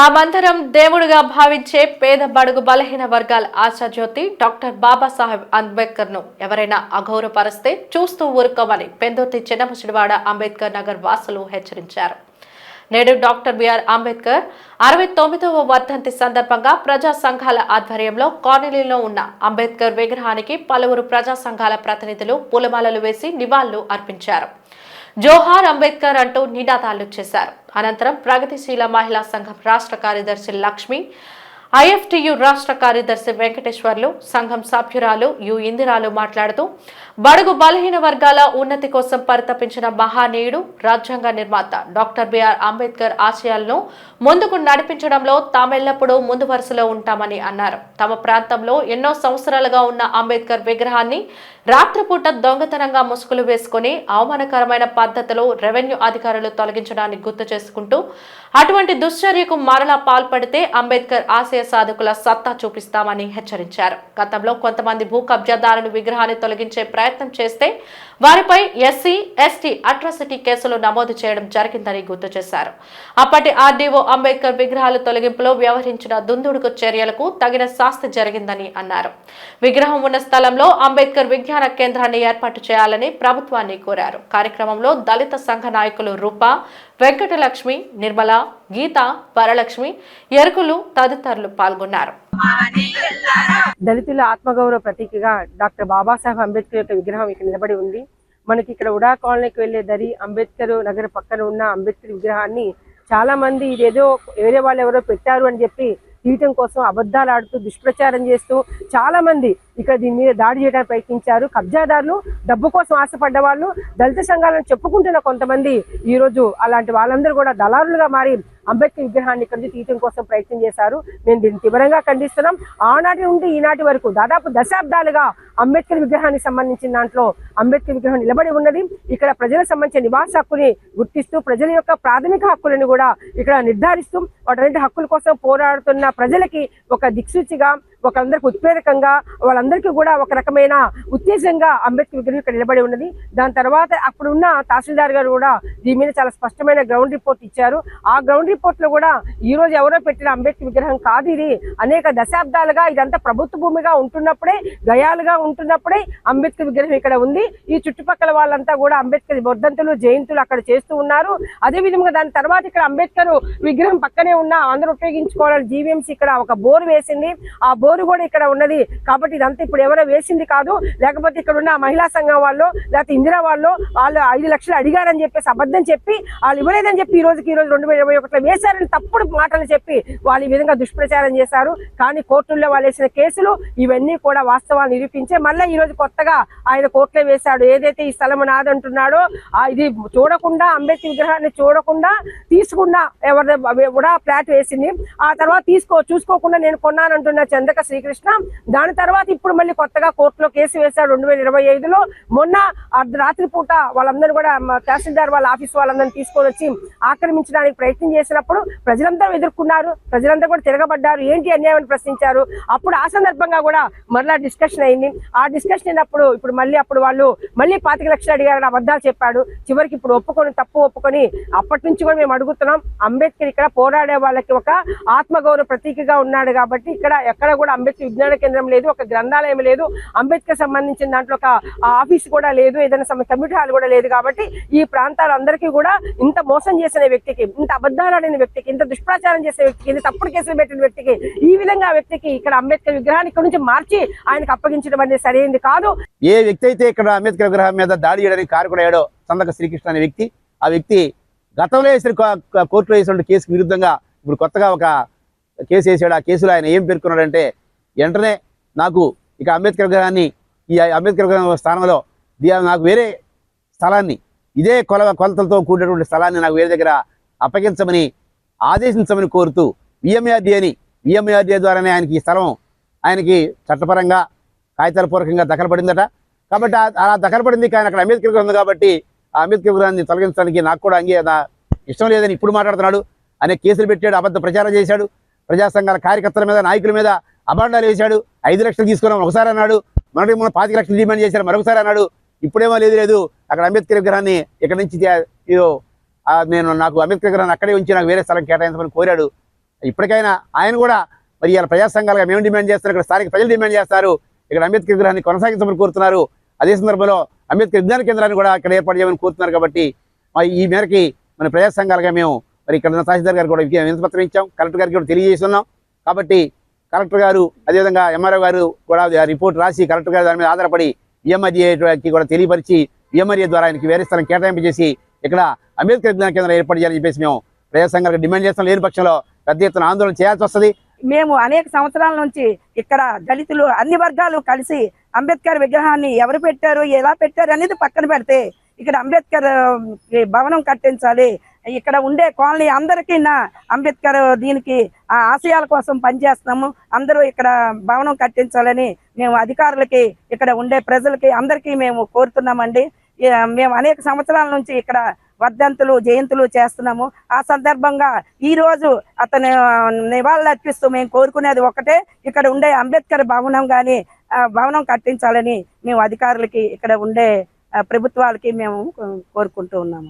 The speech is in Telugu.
తామందరం దేవుడిగా భావించే పేద బడుగు బలహీన వర్గాల ఆశాజ్యోతి డాక్టర్ బాబాసాహెబ్ అంబేద్కర్ను ఎవరైనా అగౌరవపరిస్తే చూస్తూ ఊరుకోమని పెందుర్తి చిన్నముచిడివాడ అంబేద్కర్ నగర్ వాసులు హెచ్చరించారు. నేడు డాక్టర్ బిఆర్ అంబేద్కర్ అరవై తొమ్మిదవ వర్ధంతి సందర్భంగా ప్రజా సంఘాల ఆధ్వర్యంలో కాలనీలో ఉన్న అంబేద్కర్ విగ్రహానికి పలువురు ప్రజా సంఘాల ప్రతినిధులు పూలమాలలు వేసి నివాళులు అర్పించారు. జోహార్ అంబేద్కర్ అంటూ నినాదాలు చేశారు. అనంతరం ప్రగతిశీల మహిళా సంఘం రాష్ట్ర కార్యదర్శి లక్ష్మి ఐఎఫ్టియు రాష్ట్ర కార్యదర్శి వెంకటేశ్వర్లు సంఘం సభ్యురాలు యు. ఇందిరాలు మాట్లాడుతూ బడుగు బలహీన వర్గాల ఉన్నతి కోసం పరితపించిన మహానీయుడు రాజ్యాంగ నిర్మాత డాక్టర్ బిఆర్ అంబేద్కర్ ఆశయాలను ముందుకు నడిపించడంలో తామెల్లప్పుడూ ముందు వరుసలో ఉంటామని అన్నారు. తమ ప్రాంతంలో ఎన్నో సంవత్సరాలుగా ఉన్న అంబేద్కర్ విగ్రహాన్ని రాత్రిపూట దొంగతనంగా ముసుగులు వేసుకుని అవమానకరమైన పద్ధతిలో రెవెన్యూ అధికారులు తొలగించడాన్ని గుర్తు చేసుకుంటూ అటువంటి దుశ్చర్యకు మరలా పాల్పడితే అంబేద్కర్ ఆశయ సాధకుల సత్తా చూపిస్తామని హెచ్చరించారు. గతంలో కొంతమంది భూ కబ్జాదారులు విగ్రహాన్ని తొలగించే ప్రయత్నం చేస్తే వారిపై ఎస్సీ ఎస్టీ అట్రాసిటీ కేసులు నమోదు చేయడం జరిగిందని గుర్తు చేశారు. అప్పటి ఆర్డీఓ అంబేద్కర్ విగ్రహాల తొలగింపులో వ్యవహరించిన దుందుడుకు చర్యలకు తగిన శాస్తి జరిగిందని అన్నారు. విగ్రహం ఉన్న స్థలంలో అంబేద్కర్ విజ్ఞాన కేంద్రాన్ని ఏర్పాటు చేయాలని ప్రభుత్వాన్ని కోరారు. కార్యక్రమంలో దళిత సంఘ నాయకులు రూప వెంకటలక్ష్మి నిర్మల గీత వరలక్ష్మి ఎరుకులు తదితరులు పాల్గొన్నారు. దళితుల ఆత్మగౌరవ ప్రతీకగా డాక్టర్ బాబాసాహెబ్ అంబేద్కర్ యొక్క విగ్రహం ఇక్కడ నిలబడి ఉంది. మనకి ఇక్కడ ఉడా కాలనీకి వెళ్ళే దరి అంబేద్కర్ నగర్ పక్కన ఉన్న అంబేద్కర్ విగ్రహాన్ని చాలా మంది ఇదేదో వేరే వాళ్ళు ఎవరో పెట్టారు అని చెప్పి తీయటం కోసం అబద్ధాలు ఆడుతూ దుష్ప్రచారం చేస్తూ చాలా మంది ఇక్కడ దీని మీద దాడి చేయడానికి ప్రయత్నించారు. కబ్జాదారులు డబ్బు కోసం ఆశపడ్డ వాళ్ళు దళిత సంఘాలను చెప్పుకుంటున్న కొంతమంది ఈ రోజు అలాంటి వాళ్ళందరూ కూడా దళారులుగా మారి అంబేద్కర్ విగ్రహాన్ని ఇక్కడ నుంచి తీయటం కోసం ప్రయత్నం చేశారు. మేము దీన్ని తీవ్రంగా ఖండిస్తున్నాం. ఆనాటి నుండి ఈనాటి వరకు దాదాపు దశాబ్దాలుగా అంబేద్కర్ విగ్రహానికి సంబంధించిన దాంట్లో అంబేద్కర్ విగ్రహం నిలబడి ఉన్నది. ఇక్కడ ప్రజలకు సంబంధించిన నివాస హక్కుని గుర్తిస్తూ ప్రజల యొక్క ప్రాథమిక హక్కులను కూడా ఇక్కడ నిర్ధారిస్తూ వాటి హక్కుల కోసం పోరాడుతున్న ప్రజలకి ఒక దిక్సూచిగా ఒక ఉత్ప్రేరకంగా వాళ్ళందరూ అందరికీ కూడా ఒక రకమైన ఉత్తేజంగా అంబేద్కర్ విగ్రహం ఇక్కడ నిలబడి ఉన్నది. దాని తర్వాత అప్పుడున్న తహసీల్దార్ గారు కూడా దీని మీద చాలా స్పష్టమైన గ్రౌండ్ రిపోర్ట్ ఇచ్చారు. ఆ గ్రౌండ్ రిపోర్ట్లో కూడా ఈ రోజు ఎవరో పెట్టిన అంబేద్కర్ విగ్రహం కాదు ఇది. అనేక దశాబ్దాలుగా ఇదంతా ప్రభుత్వ భూమిగా ఉంటున్నప్పుడే గయాలుగా ఉంటున్నప్పుడే అంబేద్కర్ విగ్రహం ఇక్కడ ఉంది. ఈ చుట్టుపక్కల వాళ్ళంతా కూడా అంబేద్కర్ వర్ధంతులు జయంతులు అక్కడ చేస్తూ ఉన్నారు. అదే విధంగా దాని తర్వాత ఇక్కడ అంబేద్కర్ విగ్రహం పక్కనే ఉన్న అందరూ ఉపయోగించుకోవాలని జీవీఎంసీ ఇక్కడ ఒక బోర్ వేసింది. ఆ బోరు కూడా ఇక్కడ ఉన్నది. కాబట్టి ఇదంతా ఇప్పుడు ఎవరో వేసింది కాదు. లేకపోతే ఇక్కడ ఉన్న మహిళా సంఘం వాళ్ళు లేకపోతే ఇందిరా వాళ్ళు వాళ్ళు ఐదు లక్షలు అడిగారని చెప్పేసి అబద్ధం చెప్పి వాళ్ళు ఇవ్వలేదని చెప్పి ఈ రోజుకి ఈ రోజు రెండు వేల ఇరవై ఒకటిలో వేశారని తప్పుడు మాటలు చెప్పి వాళ్ళు ఈ విధంగా దుష్ప్రచారం చేశారు. కానీ కోర్టుల్లో వాళ్ళు వేసిన కేసులు ఇవన్నీ కూడా వాస్తవాలు నిరూపించే మళ్ళీ ఈ రోజు కొత్తగా ఆయన కోర్టులో వేశాడు. ఏదైతే ఈ స్థలం నాదంటున్నాడో ఇది చూడకుండా అంబేద్కర్ విగ్రహాన్ని చూడకుండా తీసుకున్నా ఎవరి కూడా ఫ్లాట్ వేసింది. ఆ తర్వాత తీసుకో చూసుకోకుండా నేను కొన్నానంటున్న చంద్రక శ్రీకృష్ణ దాని తర్వాత ఇప్పుడు మళ్ళీ కొత్తగా కోర్టులో కేసు వేశాడు రెండు వేల ఇరవై ఐదులో. మొన్న అర్ధరాత్రి పూట వాళ్ళందరూ కూడా తహసీల్దార్ వాళ్ళ ఆఫీస్ వాళ్ళందరినీ తీసుకొని వచ్చి ఆక్రమించడానికి ప్రయత్నం చేసినప్పుడు ప్రజలందరూ ఎదుర్కొన్నారు. ప్రజలందరూ కూడా తిరగబడ్డారు. ఏంటి అన్యాయం ప్రశ్నించారు. అప్పుడు ఆ సందర్భంగా కూడా మరలా డిస్కషన్ అయింది. ఆ డిస్కషన్ అయినప్పుడు ఇప్పుడు మళ్ళీ అప్పుడు వాళ్ళు మళ్ళీ పాతిక లక్షలు అడిగారని అబద్ధాలు చెప్పాడు. చివరికి ఇప్పుడు ఒప్పుకొని తప్పు ఒప్పుకొని అప్పటి నుంచి కూడా మేము అడుగుతున్నాం. అంబేద్కర్ ఇక్కడ పోరాడే వాళ్ళకి ఒక ఆత్మగౌరవ ప్రతీకగా ఉన్నాడు కాబట్టి ఇక్కడ ఎక్కడ కూడా అంబేద్కర్ విజ్ఞాన కేంద్రం లేదు. ఒక గ్రంథాలయం లేదు అంబేద్కర్ సంబంధించిన దాంట్లో ఒక ఆఫీస్ కూడా లేదు ఏదైనా కమ్యూనిటీ హాల్ కూడా లేదు కాబట్టి ఈ ప్రాంతాలందరికీ కూడా ఇంత మోసం చేసిన వ్యక్తికి ఇంత అబద్ధాలు ఆడిన వ్యక్తికి ఇంత దుష్ప్రచారం చేసిన వ్యక్తికి ఇంత తప్పుడు కేసులు పెట్టిన వ్యక్తికి ఈ విధంగా వ్యక్తికి ఇక్కడ అంబేద్కర్ విగ్రహాన్ని ఇక్కడ నుంచి మార్చి ఆయనకు అప్పగించడం అనేది సరైనది కాదు. ఏ వ్యక్తి అయితే ఇక్కడ అంబేద్కర్ విగ్రహం మీద దాడి చేయడానికి కారకుడయ్యాడో సందక శ్రీకృష్ణ అనే వ్యక్తి ఆ వ్యక్తి గతంలో వేసిన కోర్టులో వేసిన కేసుకు విరుద్ధంగా ఇప్పుడు కొత్తగా ఒక కేసు వేసాడు. ఆ కేసులో ఆయన ఏం పేర్కొన్నాడంటే వెంటనే నాకు ఇక అంబేద్కర్ విగ్రహాన్ని ఈ అంబేద్కర్ విగ్రహం స్థానంలో నాకు వేరే స్థలాన్ని ఇదే కొల కొలతలతో కూడినటువంటి స్థలాన్ని నాకు వేరే దగ్గర అప్పగించమని ఆదేశించమని కోరుతూ విఎంఆర్డీ అని విఎంఆర్డీ ద్వారానే ఆయనకి ఈ స్థలం ఆయనకి చట్టపరంగా కాగితాల పూర్వకంగా దఖలు పడిందట. కాబట్టి అలా దఖలు పడింది కానీ అక్కడ అంబేద్కర్ విగ్రహం ఉంది కాబట్టి ఆ అంబేద్కర్ విగ్రహాన్ని తొలగించడానికి నాకు కూడా అంగే నా ఇష్టం లేదని ఇప్పుడు మాట్లాడుతున్నాడు. అనే కేసులు పెట్టాడు అబద్ధ ప్రచారం చేశాడు. ప్రజా సంఘాల కార్యకర్తల మీద నాయకుల మీద అభాండాలు వేశాడు ఐదు లక్షలు తీసుకున్నాం ఒకసారి అన్నాడు మరొకటి మొన్న పాతిక లక్షలు డిమాండ్ చేశారు మరొకసారి అన్నాడు ఇప్పుడేమో లేదు లేదు అక్కడ అంబేద్కర్ విగ్రహాన్ని ఇక్కడ నుంచి నేను నాకు అంబేద్కర్ విగ్రహాన్ని అక్కడే ఉంచి నాకు వేరే స్థలం కేటాయించమని కోరాడు. ఇప్పటికైనా ఆయన కూడా మరి ఇలా ప్రజా సంఘాలుగా మేము డిమాండ్ చేస్తున్నారు ఇక్కడ స్థానిక ప్రజలు డిమాండ్ చేస్తారు ఇక్కడ అంబేద్కర్ విగ్రహాన్ని కొనసాగించమని కోరుతున్నారు. అదే సందర్భంలో అంబేద్కర్ విజ్ఞాన కేంద్రాన్ని కూడా ఇక్కడ ఏర్పాటు చేయమని కోరుతున్నారు కాబట్టి మరి ఈ మేరకి మన ప్రజా సంఘాలుగా మేము మరి ఇక్కడ ఉన్న తహసీల్దార్ గారు కూడా వినతి పత్రం ఇచ్చాం కలెక్టర్ గారికి కూడా తెలియజేస్తున్నాం. కాబట్టి కలెక్టర్ గారు అదేవిధంగా ఎంఆర్ఓ గారు కూడా రిపోర్ట్ రాసి కలెక్టర్ గారు దాని మీద ఆధారపడి విఎంఆర్ఏకి కూడా తెలియపరిచి విఎంఆర్ఏ ద్వారా ఆయనకి వేరే స్థలం కేటాయింపు చేసి ఇక్కడ అంబేద్కర్ విజ్ఞాన కేంద్రం ఏర్పాటు చేయాలని చెప్పేసి మేము ప్రజా సంఘాలకు డిమాండ్ చేస్తాం లేని పక్షంలో పెద్ద ఎత్తున ఆందోళన చేయాల్సి వస్తుంది. మేము అనేక సంవత్సరాల నుంచి ఇక్కడ దళితులు అన్ని వర్గాలు కలిసి అంబేద్కర్ విగ్రహాన్ని ఎవరు పెట్టారు ఎలా పెట్టారు అనేది పక్కన పెడితే ఇక్కడ అంబేద్కర్ ఈ భవనం కట్టించాలి ఇక్కడ ఉండే కాలనీ అందరికీ నా అంబేద్కర్ దీనికి ఆ ఆశయాల కోసం పనిచేస్తున్నాము. అందరూ ఇక్కడ భవనం కట్టించాలని మేము అధికారులకి ఇక్కడ ఉండే ప్రజలకి అందరికీ మేము కోరుతున్నామండి. మేము అనేక సంవత్సరాల నుంచి ఇక్కడ వర్ధంతులు జయంతులు చేస్తున్నాము. ఆ సందర్భంగా ఈ రోజు అతను నివాళులు అర్పిస్తూ మేము కోరుకునేది ఒకటే ఇక్కడ ఉండే అంబేద్కర్ భవనం కానీ భవనం కట్టించాలని మేము అధికారులకి ఇక్కడ ఉండే ప్రభుత్వాలకి మేము కోరుకుంటూ ఉన్నాము.